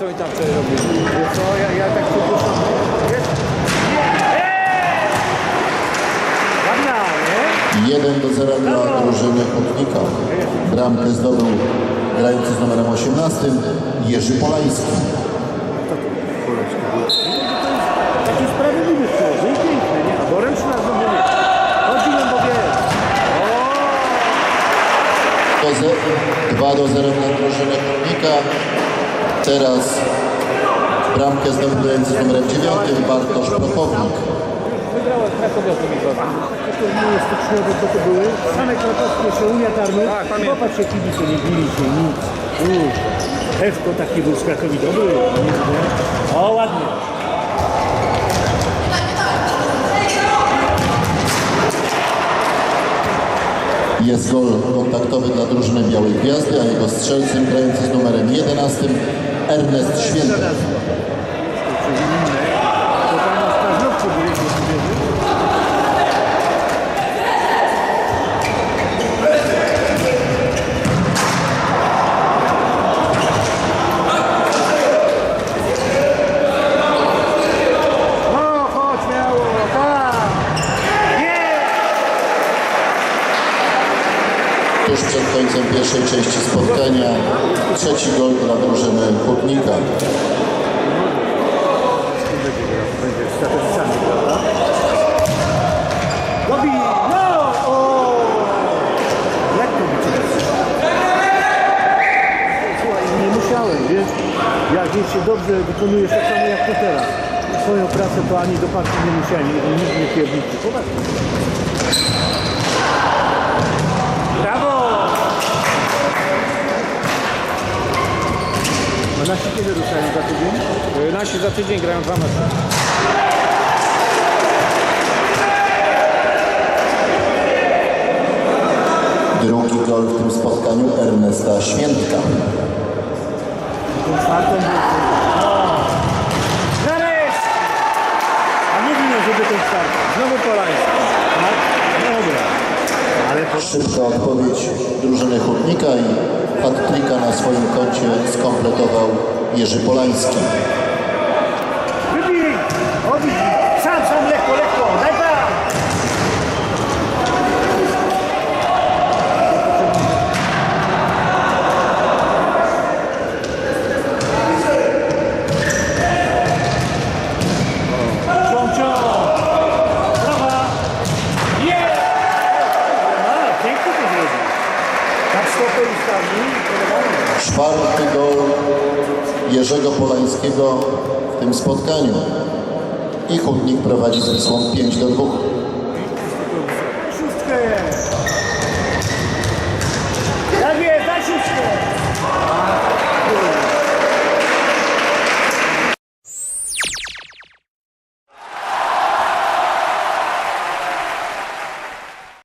co mi tam wtedy robili? Co, ja, ja tak przypuszczam. Jest? Nie? 1 do 0 dla drużyny Putnika. Bramkę zdobył grający z numerem 18 Jerzy Polański. Taki sprawiedliwy w nie? A ręczna znowu nie. Chodzi 2 do 0 dla drużyny Putnika. Teraz bramkę zdobywający z numerem 9 Bartosz Prokownik. Wygrała Krakowia to mi Takie turnieje styczniowe, co to były? Same krakowskie, jeszcze Unia Tarnów. Tak, pamiętam. Popatrz, jak kibice nie bili się, nic. Hewko taki był z Krakowi dobry. O, ładnie. Jest gol kontaktowy dla drużyny Białej Gwiazdy, a jego strzelcem grający z numerem 11 ewnest, święte. Tuż przed końcem pierwszej części spotkania trzeci gol dla drużyny Hutnika. Jak to jeśli dobrze wykonujesz tak samo jak ty teraz, swoją pracę, to ani do partii nie musiałem, nikt nie pierniczy. Popatrz. Nasi kiedy ruszają za tydzień? Y, Nasi za tydzień grają dwa mecze. Drugi gol w tym spotkaniu Ernesta Świętka. Nareszcie! A mówiłem, żeby ten czwarty. Znowu Polański. Tak? No dobra. Ale po... Szybka odpowiedź drużyny Hutnika i hat-tricka na swoim koncie skompletował Jerzy Polański. Czwarty gol Jerzego Polańskiego w tym spotkaniu. I Hutnik prowadzi z Wisłą 5 do 2.